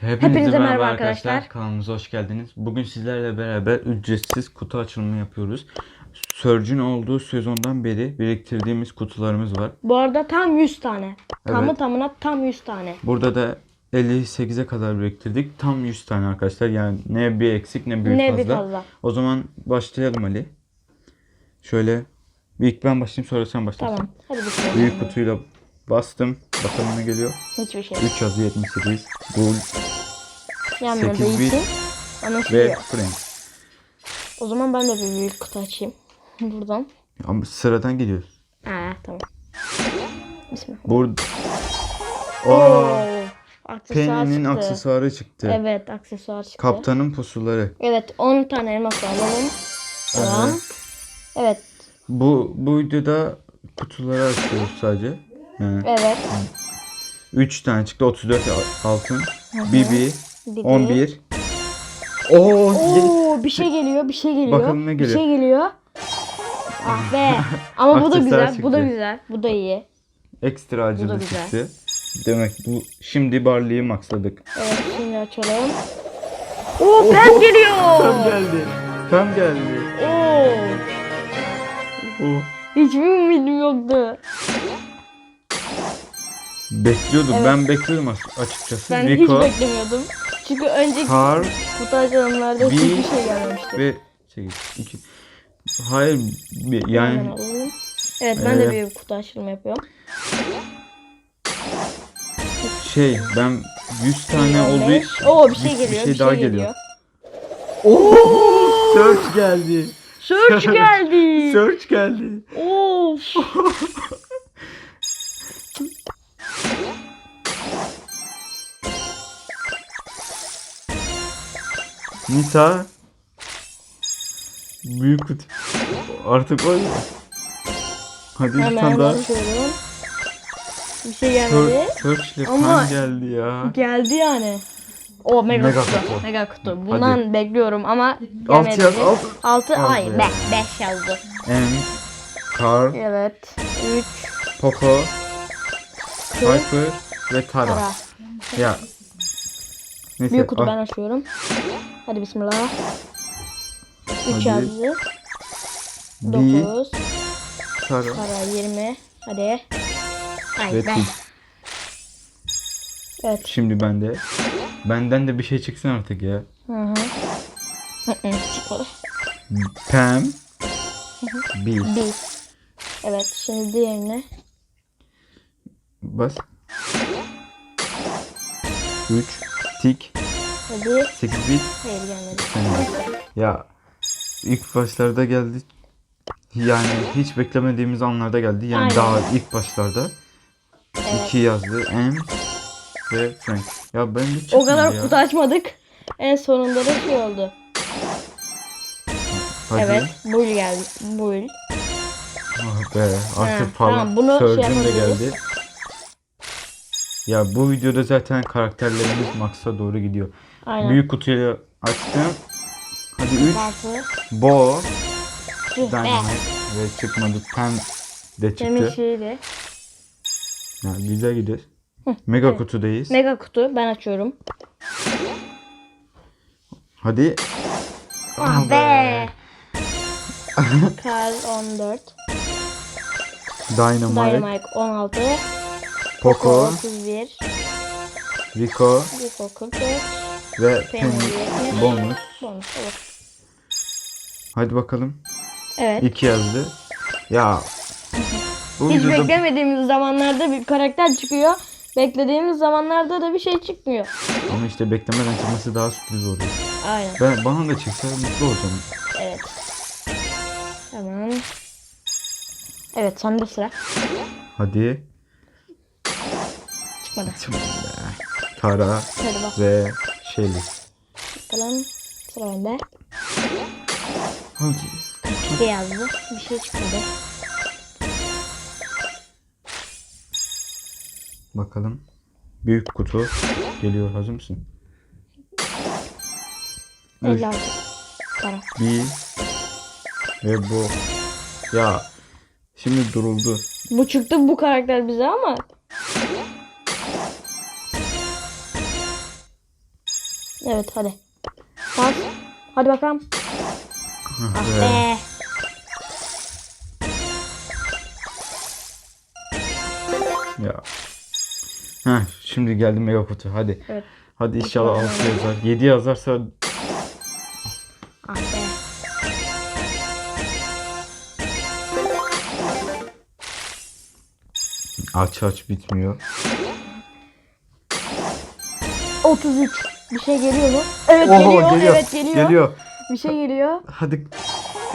Hepinize, merhaba arkadaşlar. arkadaşlar. Kanalımıza hoş geldiniz. Bugün sizlerle beraber ücretsiz kutu açılımı yapıyoruz. Surge'ün olduğu sezondan beri biriktirdiğimiz kutularımız var. Bu arada tam 100 tane. Tamı Evet. tamına tam 100 tane. Burada da 58'e kadar biriktirdik. Tam 100 tane arkadaşlar. Yani ne bir eksik ne bir ne fazla. bir fazla. O zaman başlayalım Ali. Şöyle bir ilk ben başlayayım sonra sen başlasın. Tamam. Hadi bakalım. Büyük kutuyla bastım. Bakalım ne geliyor. Hiçbir şey. 3 yazı 78. Bull Yanmıyor 8 bit. Ama ve. Frank. O zaman ben de bir büyük kutu açayım. Buradan. Ama sıradan gidiyoruz. Aa tamam. Bismillah. Burada Oo. Aksesuar Penny'nin çıktı. aksesuarı çıktı. Evet aksesuar çıktı. Kaptanın pusuları. Evet 10 tane elmas alalım. Tamam. Evet. Bu bu videoda kutuları açıyoruz sadece. Yani Evet. 3 tane çıktı 34 altın. BB Bir de- 11. Oo, Oo bir şey geliyor, bir şey geliyor. Bakalım ne Bir geliyor. şey geliyor. Ah be. Ama bu da güzel, bu da çıktı. güzel. Bu da iyi. ekstra Bu acılı güzel. çıktı. Demek bu şimdi barlıyı maksadık. Evet şimdi açalım. Oo pem geliyor. Tam geldi. Tam geldi. Oo. Oo. Hiçbir ümidim yoktu. Bekliyordum. Evet. Ben bekliyordum as- açıkçası. Ben Rico, hiç beklemiyordum. Çünkü önceki kutu açılımlarda Bir- hiçbir şey gelmemişti. ve 8 2 Hayır bir- Hemen yani alalım. Evet ben de bir kutu açılımı yapıyorum. şey ben 100 tane olduğu 15. Oo bir şey bir- geliyor. bir şey daha geliyor. Oo. Search geldi. Search geldi. Search geldi. Of. Nisa Büyük kutu. Artık var ya. Hadi bir tane daha. bakıyorum. Bir şey gelmedi. Search, ile Ama- geldi ya. Geldi yani. O mega, Mega kutu. kutu. Mega kutu. Bundan bekliyorum ama gelmedi. yaz alt. 6 Al ay be. 5 5 yazdı. M Carl, Evet. 3 Poco. Piper ve Tara. para. Ya. Neyse. Büyük kutu ah, ben açıyorum. Hadi bismillah. 3 Hadi. yazdı. Bir 9 Tara para 20. Hadi. Tig. Evet. Şimdi bende. Benden de bir şey çıksın artık ya. Hı hı. Hı hı, Çıkmadı. Pam. Bir. Evet şimdi diğerine. Bas. 3. Tik. Hadi. 8 bit. Hayır gelmedi. Ya ilk başlarda geldi. Yani hiç beklemediğimiz anlarda geldi. Yani Aynen. daha ilk başlarda. Evet. 2 yazdı. M ve Frank. Ya ben de O kadar ya. kutu açmadık. En sonunda da şey oldu. Hadi. Evet. Bull geldi. Bull. Ah be artık Ha, falan. tamam, bunu şey de yapabiliriz. geldi. Ya bu videoda zaten karakterlerimiz maksa doğru gidiyor. Aynen. Büyük kutuyu açtım. Hadi 3. Altı. Bo. Be. Dynamite ve çıkmadı. Pen de çıktı. şeydi. Ya güzel gidiyor. Mega evet. kutudayız. Mega kutu. Ben açıyorum. Hadi. Ah be. Karl 14. Dynamite, Dynamite 16. Poco, 31. Rico Rico 44. ve Penny Penny 70. bonus. Bonus olur. Hadi bakalım. Evet. 2 yazdı. Ya bu Hiç videoda beklemediğimiz zamanlarda bir karakter çıkıyor. Beklediğimiz zamanlarda da bir şey çıkmıyor. ama işte beklemeden çıkması daha sürpriz oluyor. Aynen. Ben bana da çıksa mutlu olacağım. Evet. Tamam. Evet sende sıra. Hadi. Çıkmadı. Tara Hadi bak ve Shelly. bakalım. Sıra bende. Hadi. Bir şey yazdı. Bir şey çıkmadı. Bakalım. Büyük kutu geliyor. Hazır mısın? Üç. 56. Para. Bir ve bu. Ya şimdi duruldu. Bu çıktı bu karakter bize ama Evet hadi. Bas. Hadi bakalım. Ah be. Be. Ya. Heh, şimdi geldi mega kutu. Hadi. Evet. Hadi inşallah 6 yazar. 7 yazarsa Ah be. aç aç bitmiyor. 33. Bir şey geliyor mu? Evet Oho, geliyor. geliyor. Evet geliyor. Geliyor. Bir şey geliyor. Hadi.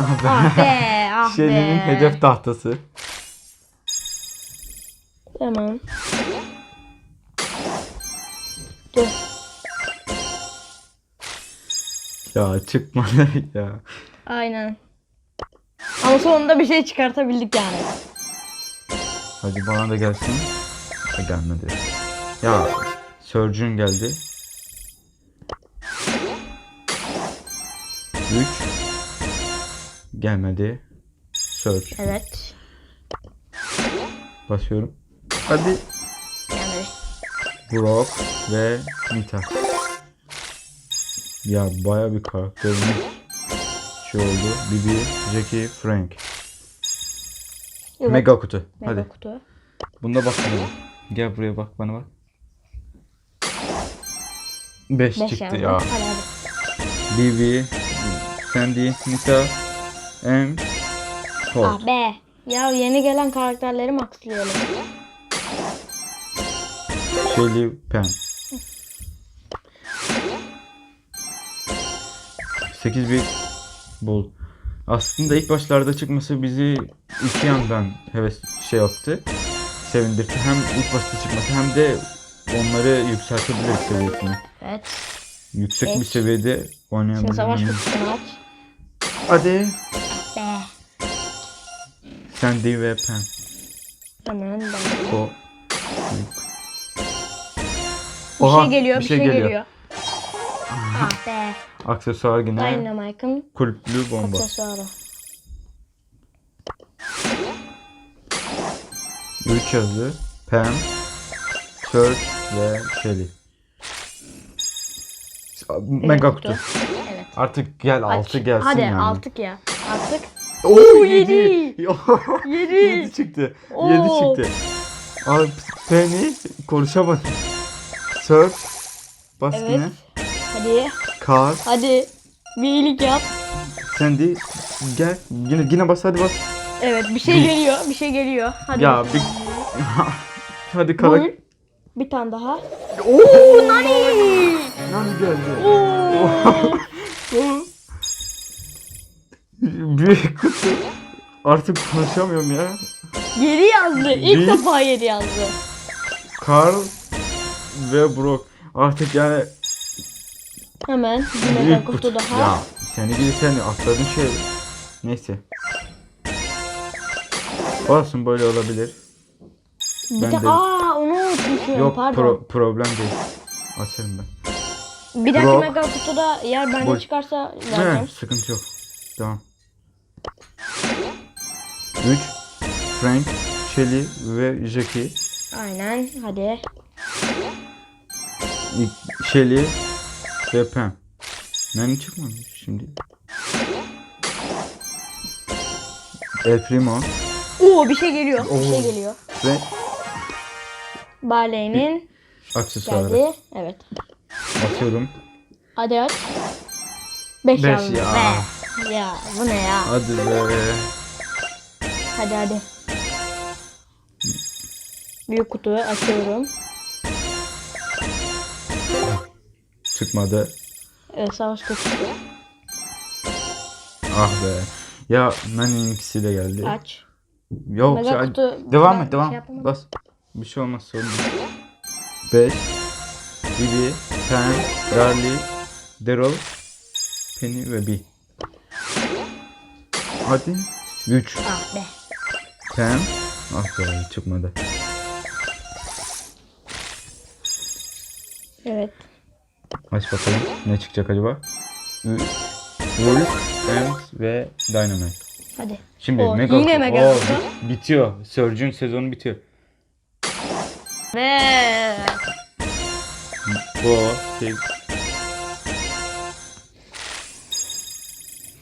Ah be. Ah be. Ah Şeli'nin be. hedef tahtası. Tamam. Dur. Ya çıkmadı ya. Aynen. Ama sonunda bir şey çıkartabildik yani. Hadi bana da gelsin. Ha, gelmedi. Ya Surgeon geldi. 3 Gelmedi. Surge. Evet. Basıyorum. Hadi. Yani Brock ve Nita. Ya baya bir karakterimiz şey oldu. Bibi, Jackie, Frank. Evet. Mega kutu. Mega Hadi. kutu. Bunda bak bana. Gel buraya bak bana bak. 5 Beş çıktı ya. Bibi, Sandy, Nita, and Colt. Ah be. Ya yeni gelen karakterleri maxlayalım. Shelly, Pam. 8 bit bul. Aslında ilk başlarda çıkması bizi iki yandan heves şey yaptı. Sevindirdi. Hem ilk başta çıkması hem de onları yükseltebilir seviyesini. Evet. Yüksek bir Geç. seviyede Şimdi oynayabilir. savaş kutusunu aç. Hadi. Be. Sandy ve Pam. Hemen ben. O. Bir Oha, şey geliyor, bir şey, geliyor. Ah be. Aksesuar yine Dynamite'ın kulüplü bomba. aksesuarı. 3 yazdı. Pam, Surge ve Shelly. Mega kutu. kutu. Artık gel. 6 gelsin Hadi yani. altık ya. Artık. Oo yedi. 7. 7. 7 çıktı. Oo. 7 çıktı. Abi Penny konuşamadı. Surge. Bas Evet. yine. Hadi. Kar. Hadi. Bir iyilik yap. Sandy. Gel. Yine yine bas hadi bas. Evet bir şey geliyor. Bir şey geliyor. Hadi. Ya bir hadi karak. Buyur. Bir tane daha. Oo Nani. Nani geldi. Oo. Büyük kutu. Artık konuşamıyorum ya. Yedi yazdı. İlk Bir- defa yedi yazdı. Carl ve Brock. Artık yani Hemen mega büyük kutu kutu. daha. Ya seni gidi sen atladın şey. Neyse. Olsun böyle olabilir. Bir ben de de- aa onu unutmuşum. Yok Pardon. pro- problem değil. Açarım ben. Bir dahaki Brock. mega kutuda eğer bende Bul. çıkarsa He, vereceğim. sıkıntı yok. Tamam. 3 Frank, Shelly ve Jackie. Aynen. Hadi. İlk Shelly ve Pam. Nani çıkmadı şimdi. El Primo Oo bir şey geliyor. Bir şey Oo. geliyor. ve Barley'nin aksesuarı. geldi. Evet. Basıyorum. Hadi aç. 5 Beş yazdı. ya. Be. Ya bu ne ya? Hadi be. Hadi hadi. Büyük kutuyu açıyorum. Çıkmadı. Evet savaş kutusu. Ah be. Ya Nani'nin ikisi de geldi. Aç. Yok. Sen- kutu- Devam et devam. şey yapamadım. Bas. Bir şey olmaz sorun değil. 5 Bibi, Pam, Darlie, Daryl, Penny ve B. Hadi. 3 Ah be. Pam. Ah be çıkmadı. Evet. Aç bakalım. Ne çıkacak acaba? Wolf, Ems ve Dynamite. Hadi. Şimdi Oo, Mega yine. Mega Oo, bit- bitiyor. Surge'ün sezonu bitiyor. Ve bu. Şey.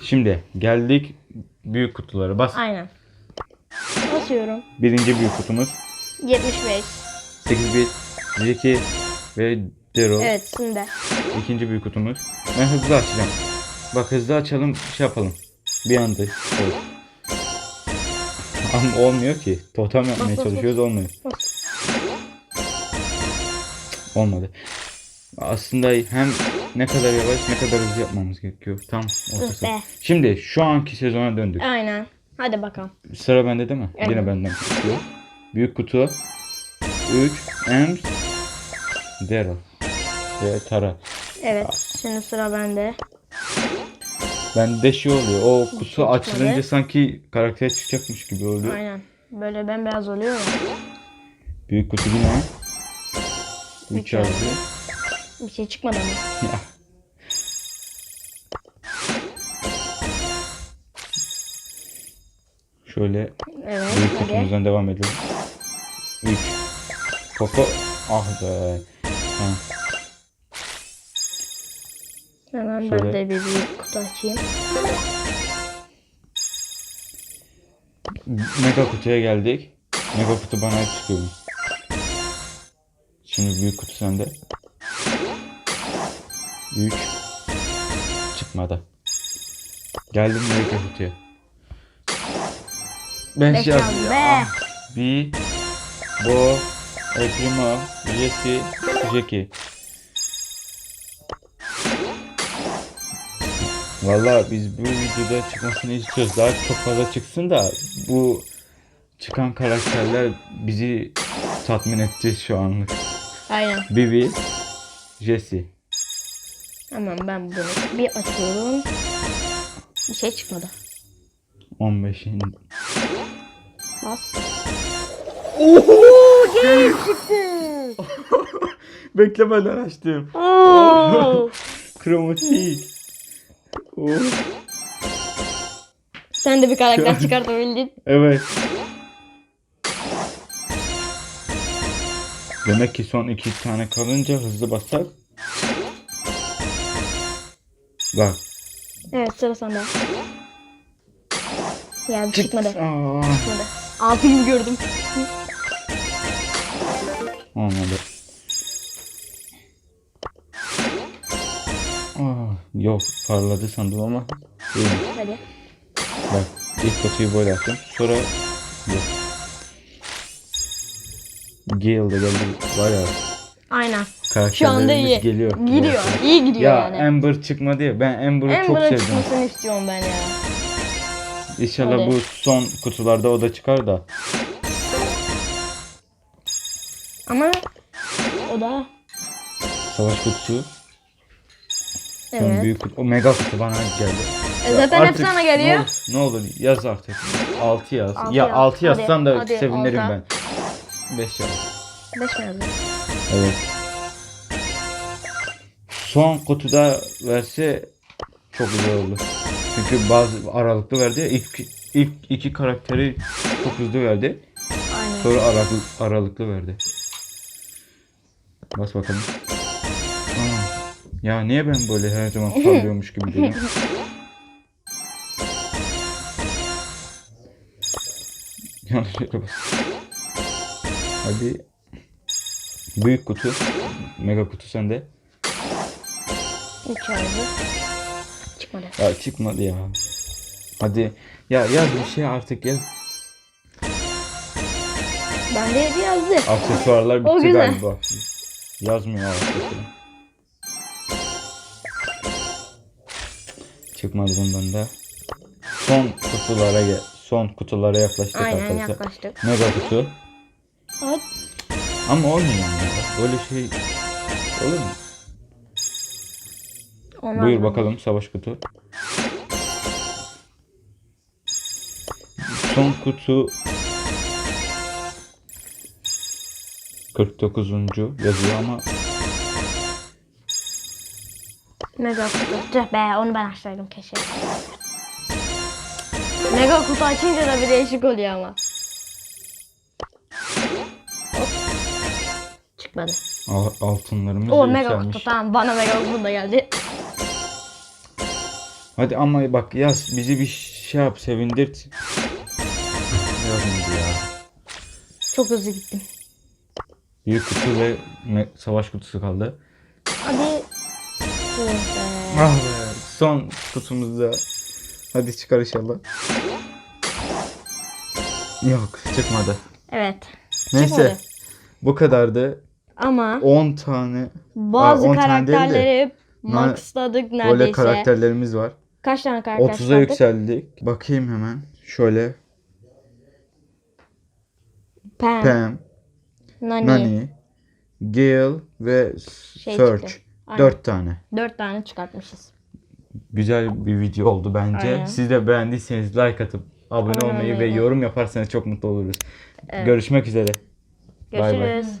Şimdi geldik büyük kutulara. Bas. Aynen. Basıyorum. Birinci büyük kutumuz. 75. 8 bit. Jeki ve Dero. Evet şimdi. İkinci büyük kutumuz. Ben hızlı açacağım. Bak hızlı açalım şey yapalım. Bir anda. Evet. Ama olmuyor ki. Totem yapmaya çalışıyoruz olmuyor. Olmadı. Aslında hem ne kadar yavaş ne kadar hızlı yapmamız gerekiyor. Tam ortası. be. Şimdi şu anki sezona döndük. Aynen. Hadi bakalım. Sıra bende değil mi? Evet. Yine benden çıkıyor. Büyük kutu. 3 Ems Daryl ve Tara. Evet. Şimdi sıra bende. Bende şey oluyor. O kutu açılınca sanki karakter çıkacakmış gibi oluyor. Aynen. Böyle bembeyaz oluyor. Büyük kutu yine. 3 Üç yazdı. Bir şey çıkmadı. Ya. Şöyle Evet. büyük kutumuzdan devam edelim. 3 Poco ah be. Ha. Hemen Şöyle. ben de bir büyük kutu açayım. Mega kutuya geldik. Mega kutu bana çıkıyor. Şimdi büyük kutu sende. 3 Çıkmadı. Geldim mega kutuya. 5 Beş yazdı. yazdı be. Ah. Bir Bo El Primo Jesse Jackie Valla biz bu videoda çıkmasını istiyoruz. Daha çok fazla çıksın da bu çıkan karakterler bizi tatmin etti şu anlık. Aynen. Bibi, Jesse. Hemen ben bunu bir açıyorum. Bir şey çıkmadı. 15'in. Bas. Beklemeden açtım. Oo. Kromatik. Oh. Sen de bir karakter çıkartabildin. Evet. Demek ki son iki tane kalınca hızlı bassak. Bak. Evet sıra sende. Ya çıkmadı. Aa, Çıkmadı. Altı gibi gördüm. olmadı. Aa, yok parladı sandım ama değil. Hadi. Bak ilk kutuyu böyle açtım. Sonra yok. Gale de geldi. Ya Aynen. Şu anda iyi. geliyor. Gidiyor. İyi gidiyor Ya yani. Amber çıkmadı ya. Ben Amber'ı çok sevdim. çıkmasını istiyorum ben ya. İnşallah Hadi. bu son kutularda o da çıkar da. Ama o da Savaş kutusu. Son evet. büyük kutu. O mega kutu bana geldi. E, Ya zaten hepsi sana Ne geliyor. olur, ne olur yaz artık. 6 yaz. Altı ya yaz. 6 Hadi, yazsan da hadi, sevinirim altı. ben. 5 yaz. Beş mi yazdın? Evet. Son kutuda verse çok güzel olur. Çünkü bazı aralıklı verdi ya ilk ilk iki karakteri çok hızlı verdi. Aynen. Sonra aralıklı, aralıklı verdi. Bas bakalım. Aa, ya niye ben böyle her zaman sallıyormuş gibi geliyorum? Yanlış yere bas. Hadi. Büyük kutu. Mega kutu sende. Üç yazdı. Çıkmadı. Ya çıkmadı ya. Hadi. Ya yaz bir şey artık yaz. Ben de yedi yazdı. Aksesuarlar O bitti güzel. galiba. Yazmıyor aksesuar. Çıkmadı bundan da. Son kutulara gel. Son kutulara yaklaştık Aynen arkadaşlar. yaklaştık. Mega kutu. Evet. Ama olmuyor ya. Böyle şey olur mu? Onlar Buyur da- bakalım savaş kutu. Son kutu 49. yazıyor ama Mega kutu. Tüh be onu ben açsaydım keşke. Mega kutu açınca da bir değişik oluyor ama. Hop. Çıkmadı. al- altınlarımız O mega yükselmiş. kutu tamam bana mega kutu da geldi. Hadi ama bak yaz bizi bir şey yap sevindirt. Yazmadı ya. Çok hızlı gittim. Büyük kutu ve savaş kutusu kaldı. Hadi. Ah be. Son kutumuzda. Hadi çıkar inşallah. Yok çıkmadı. Evet. Neyse Çıkmadı. bu kadardı. Ama 10 tane bazı Aa, on tane de, karakterleri maxladık böyle neredeyse. karakterlerimiz var. Kaç tane karakter 30'a çıkarttık? yükseldik. Bakayım hemen. Şöyle Pam, Pam, Nani. Nani, Gale ve Şey Search. çıktı. Aynen. 4 tane. Dört tane çıkartmışız. Güzel bir video oldu bence. Aynen. Siz de beğendiyseniz like atıp abone Abone olmayı ve yorum yaparsanız çok mutlu oluruz. Evet. Görüşmek üzere. Bay bay. Görüşürüz.